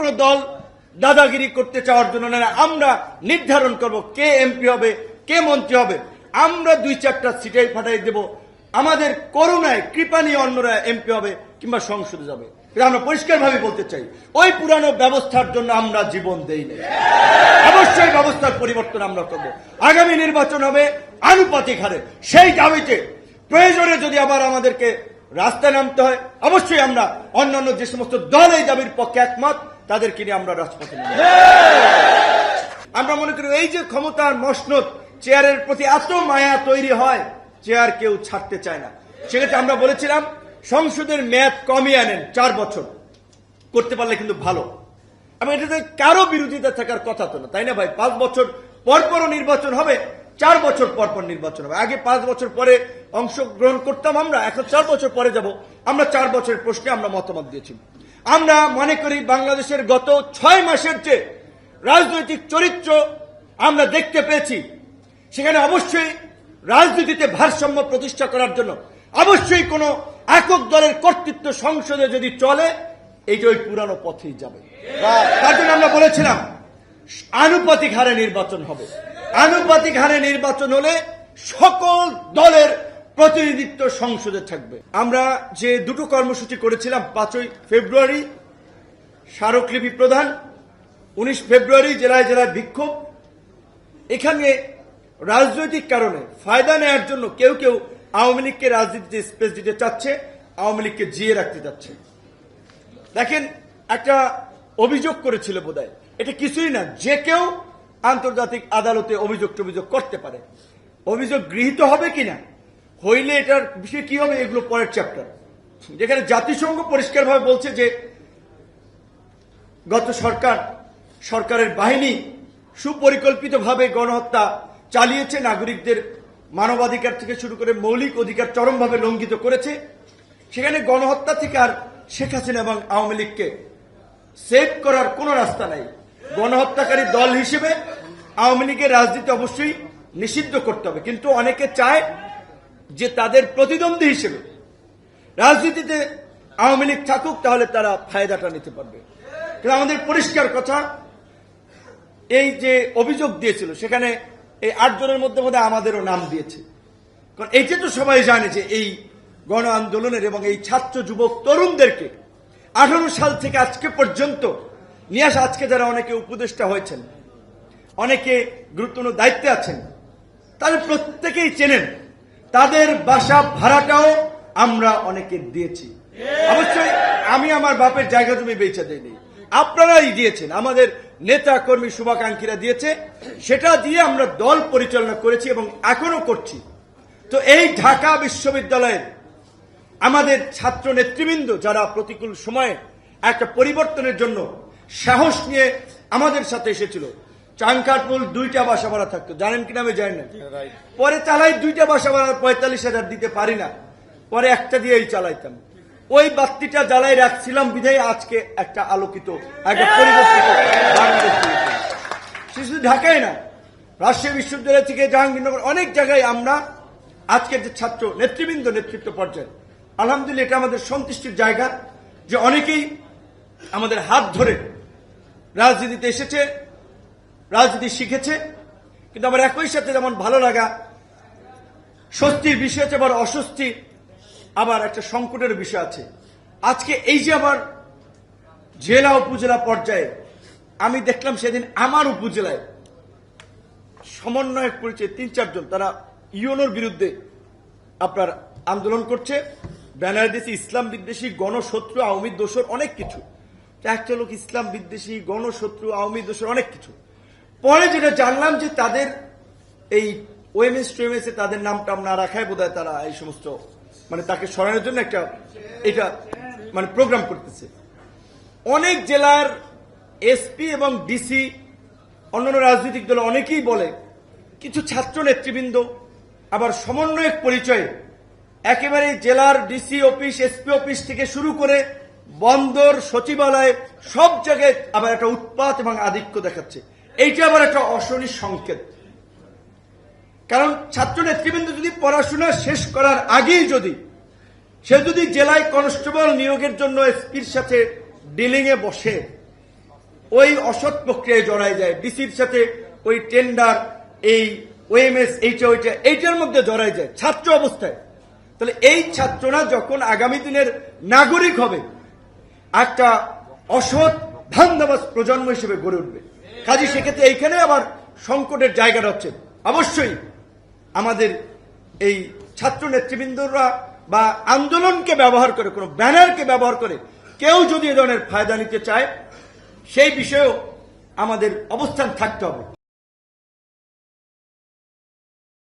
কোনো দল দাদাগিরি করতে চাওয়ার জন্য না আমরা নির্ধারণ করব কে এমপি হবে, কে মন্ত্রী হবে। আমরা দুই চারটা সিটাই ফাটাই দেব। আমাদের করুণায় কৃপা নিয়ে অন্যরা এমপি হবে কিংবা সংসদে যাবে। এটা আমরা পরিষ্কারভাবে বলতে চাই। ওই পুরানো ব্যবস্থার জন্য আমরা জীবন দেই অবশ্যই ব্যবস্থার পরিবর্তন আমরা করব। আগামী নির্বাচন হবে আনুপাতিক হারে। সেই দাবিতে প্রয়োজনে যদি আবার আমাদেরকে রাস্তায় নামতে হয়, অবশ্যই আমরা অন্যান্য যে সমস্ত দল এই দাবির পক্ষে একমত তাদেরকে নিয়ে আমরা রাজপথে আমরা মনে করি এই যে ক্ষমতার মসনদ, চেয়ারের প্রতি এত মায়া তৈরি হয়, চেয়ার কেউ ছাড়তে চায় না। সেক্ষেত্রে আমরা বলেছিলাম, সংসদের মেয়াদ কমিয়ে আনেন, চার বছর। করতে পারলে কিন্তু ভালো। আমি এটাতে কারও বিরোধিতা থাকার কথা তো না, তাই না ভাই? পাঁচ বছর পর পরও নির্বাচন হবে, চার বছর পর পর নির্বাচন হবে। আগে পাঁচ বছর পরে অংশগ্রহণ করতাম আমরা, এখন চার বছর পরে যাব। আমরা চার বছরের প্রশ্নে আমরা মতামত দিয়েছি। আমরা মনে করি বাংলাদেশের গত ছয় মাসের যে রাজনৈতিক চরিত্র আমরা দেখতে পেয়েছি, সেখানে অবশ্যই রাজনীতিতে ভারসাম্য প্রতিষ্ঠা করার জন্য অবশ্যই কোনো একক দলের কর্তৃত্ব সংসদে যদি চলে, এই যে ওই পুরানো পথেই যাবে। তার জন্য আমরা বলেছিলাম, আনুপাতিক হারে নির্বাচন হবে। আনুপাতিক হারে নির্বাচন হলে সকল দলের প্রতিনিধিত্ব সংসদে থাকবে। আমরা যে দুটো কর্মসূচি করেছিলাম, পাঁচই ফেব্রুয়ারি, স্মারকলিপি প্রদান, উনিশ ফেব্রুয়ারি, জেলায় জেলায় বিক্ষোভ। এখানে রাজনৈতিক কারণে ফায়দা নেওয়ার জন্য কেউ কেউ আওয়ামী লীগকে রাজনীতিতে স্পেস দিতে চাচ্ছে, আওয়ামী লীগকে জিয়ে রাখতে চাচ্ছে। দেখেন, একটা অভিযোগ করেছিল বোধহয়। এটা কিছুই না, যে কেউ আন্তর্জাতিক আদালতে অভিযোগ টভিযোগ করতে পারে। অভিযোগ গৃহীত হবে কিনা হইলে এটার বিষয়ে কি হবে? এগুলো পরের চ্যাপ্টার যেখানে জাতিসংঘ পরিষ্কারভাবে বলছে যে, গত সরকার, সরকারের বাহিনী সুপরিকল্পিতভাবে গণহত্যা চালিয়েছে, নাগরিকদের মানবাধিকার থেকে শুরু করে মৌলিক অধিকার চরমভাবে লঙ্ঘিত করেছে। সেখানে গণহত্যা থেকে আর শেখ হাসিনা এবং আওয়ামী লীগকে সেভ করার কোনো রাস্তা নাই। গণহত্যাকারী দল হিসেবে আওয়ামী লীগের রাজনীতি অবশ্যই নিষিদ্ধ করতে হবে। কিন্তু অনেকে চায় যে তাদের প্রতিদ্বন্দ্বী হিসেবে রাজনীতিতে আওয়ামী লীগ থাকুক, তাহলে তারা ফায়দাটা নিতে পারবে। কিন্তু আমাদের পরিষ্কার কথা, এই যে অভিযোগ দিয়েছিল, সেখানে এই আটজনের মধ্যে মধ্যে আমাদেরও নাম দিয়েছে। কারণ এইটা তো সবাই জানে যে এই গণ আন্দোলনের এবং এই ছাত্র যুবক তরুণদেরকে আঠারো সাল থেকে আজকে পর্যন্ত নিয়ে আসা, আজকে যারা অনেকে উপদেষ্টা হয়েছেন, অনেকে গুরুত্বপূর্ণ দায়িত্বে আছেন, তাদের প্রত্যেকেই চেনেন তাদের বাসা ভাড়াটাও আমরা অনেকে দিয়েছি। অবশ্যই আমি আমার বাপের জায়গা তুমি বেচে দেয়নি আপনারাই দিয়েছেন আমাদের নেতা কর্মী শুভাকাঙ্ক্ষীরা দিয়েছে। সেটা দিয়ে আমরা দল পরিচালনা করেছি এবং এখনও করছি। তো এই ঢাকা বিশ্ববিদ্যালয়ের আমাদের ছাত্র নেতৃবৃন্দ যারা প্রতিকূল সময়ে একটা পরিবর্তনের জন্য সাহস নিয়ে আমাদের সাথে এসেছিল চাঙ্কারপুল দুইটা বাসা ভাড়া থাকতো। জানেন কিনা আমি জানি না। পরে চালাই দুইটা বাসা ভাড়া পঁয়তাল্লিশ হাজার দিতে পারি না। পরে একটা দিয়েই চালাইতাম। ওই বাত্তিটা জ্বালাই রাখছিলাম বিধায় আজকে একটা আলোকিত একটা পরিবর্তিত শুধু ঢাকায় না রাজশাহী বিশ্ববিদ্যালয় থেকে জাহাঙ্গীরনগর অনেক জায়গায় আমরা আজকের যে ছাত্র নেতৃবৃন্দ নেতৃত্ব পর্যায়ে আলহামদুলিল্লাহ এটা আমাদের সন্তুষ্টির জায়গা যে অনেকেই আমাদের হাত ধরে রাজনীতিতে এসেছে। রাজনীতি শিখেছে, কিন্তু আমার একই সাথে যেমন ভালো লাগা, স্বস্তির বিষয় আছে আবার অস্বস্তি, আবার একটা সংকটের বিষয় আছে। আজকে এই যে আবার জেলা উপজেলা পর্যায়ে, আমি দেখলাম সেদিন আমার উপজেলায় সমন্বয়ক পরিচয় তিন চারজন, তারা ইউনোর বিরুদ্ধে আপনার আন্দোলন করছে, ব্যানার দিয়েছে ইসলাম বিদ্বেষী, গণশত্রু, আওয়ামী দোষর অনেক কিছু। একটা লোক ইসলাম বিদ্বেষী, গণশত্রু, আওয়ামী দোষর অনেক কিছু। পরে যেটা জানলাম যে তাদের এই ওএমএস টোএমএস এ তাদের নাম টাম না রাখায় বোধ তারা এই সমস্ত মানে তাকে সরানোর জন্য একটা, এটা মানে প্রোগ্রাম করতেছে। অনেক জেলার এসপি এবং ডিসি, অন্যান্য রাজনৈতিক দল অনেকেই বলে, কিছু ছাত্র নেতৃবৃন্দ, আবার সমন্বয়ক পরিচয়ে, একেবারে জেলার ডিসি অফিস, এসপি অফিস থেকে শুরু করে বন্দর, সচিবালয়, সব জায়গায় আবার একটা উৎপাত এবং আধিক্য দেখাচ্ছে। এইটা আবার একটা অশনি সংকেত। কারণ ছাত্র নেতৃবৃন্দ যদি পড়াশোনা শেষ করার আগেই যদি, সে যদি জেলায় কনস্টেবল নিয়োগের জন্য এসপির সাথে ডিলিং এ বসে, ওই অসৎ প্রক্রিয়ায় জড়ায় যায়, ডিসির সাথে ওই টেন্ডার, এই ওএমএস, এইটা, ওইটা, এইটার মধ্যে জড়ায় যায়, ছাত্র অবস্থায়। তাহলে এই ছাত্ররা যখন আগামী দিনের নাগরিক হবে, একটা অসৎ ধান্দাবাজ প্রজন্ম হিসেবে গড়ে উঠবে। কাজে সেক্ষেত্রে এইখানে আবার সংকটের জায়গাটা হচ্ছে, অবশ্যই আমাদের এই ছাত্র নেতৃবৃন্দরা বা আন্দোলনকে ব্যবহার করে, কোনো ব্যানারকে ব্যবহার করে কেউ যদি এ ধরনের ফায়দা নিতে চায়, সেই বিষয়েও আমাদের অবস্থান থাকতে হবে।